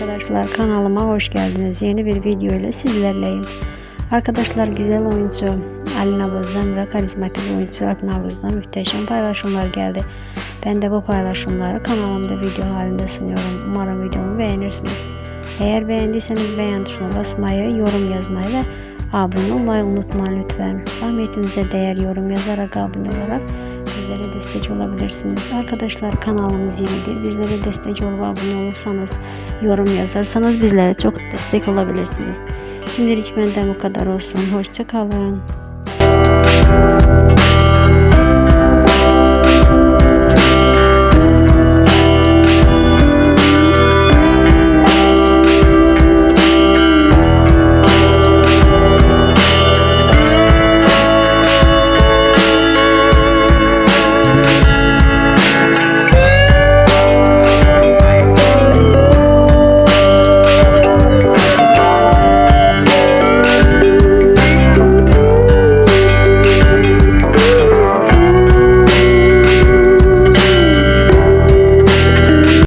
Arkadaşlar kanalıma hoş geldiniz. Yeni bir video ile sizlerleyim. Arkadaşlar güzel oyuncu Ali Nabız'dan ve karizmatik oyuncu Alp Nabız'dan muhteşem paylaşımlar geldi. Ben de bu paylaşımları kanalımda video halinde sunuyorum. Umarım videomu beğenirsiniz. Eğer beğendiyseniz beğen tuşuna basmayı, yorum yazmayı ve abone olmayı unutmayın lütfen. Zahmetinize değer yorum yazarak abone olarak bizlere destek olabilirsiniz. Arkadaşlar kanalımız yenidir. Bizlere destek olup abone olursanız, yorum yazarsanız bizlere çok destek olabilirsiniz. Şimdilik benden bu kadar olsun. Hoşçakalın.